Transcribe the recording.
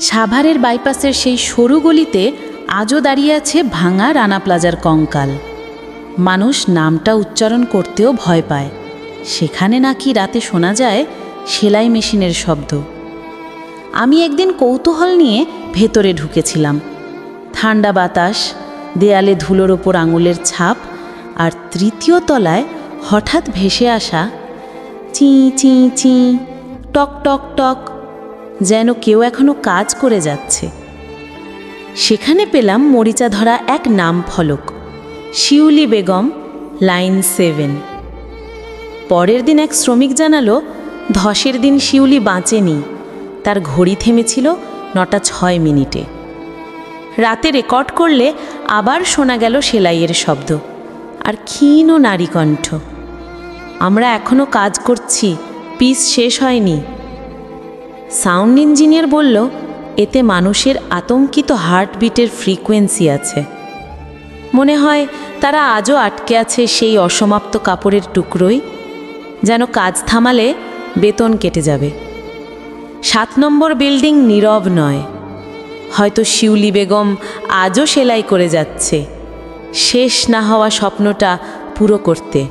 সাভারের বাইপাসের সেই সরু গলিতে আজও দাঁড়িয়ে আছে ভাঙা রানা প্লাজার কঙ্কাল। মানুষ নামটা উচ্চারণ করতেও ভয় পায়। সেখানে নাকি রাতে শোনা যায় সেলাই মেশিনের শব্দ। আমি একদিন কৌতূহল নিয়ে ভেতরে ঢুকেছিলাম। ঠান্ডা বাতাস, দেয়ালে ধুলোর ওপর আঙুলের ছাপ আর তৃতীয় তলায় হঠাৎ ভেসে আসা চি চি চি, টক টক টক যেন কেউ এখনও কাজ করে যাচ্ছে। সেখানে পেলাম মরিচা ধরা এক নাম ফলক শিউলি বেগম, লাইন সেভেন। পরের দিন এক শ্রমিক জানালো, ধসের দিন শিউলি বাঁচেনি, তার ঘড়ি থেমেছিল নটা ছয় মিনিটে। রাতে রেকর্ড করলে আবার শোনা গেল সেলাইয়ের শব্দ, আর ক্ষীণ নারী কণ্ঠ আমরা এখনও কাজ করছি, পিস শেষ হয়নি সাউন্ড ইঞ্জিনিয়ার বলল, এতে মানুষের আতঙ্কিত হার্টবিটের ফ্রিকোয়েন্সি আছে। মনে হয় তারা আজও আটকে আছে সেই অসমাপ্ত কাপড়ের টুকরোই যেন কাজ থামালে বেতন কেটে যাবে। সাত নম্বর বিল্ডিং নীরব নয়। হয়তো শিউলি বেগম আজও সেলাই করে যাচ্ছে। শেষ না হওয়া স্বপ্নটা পুরো করতে।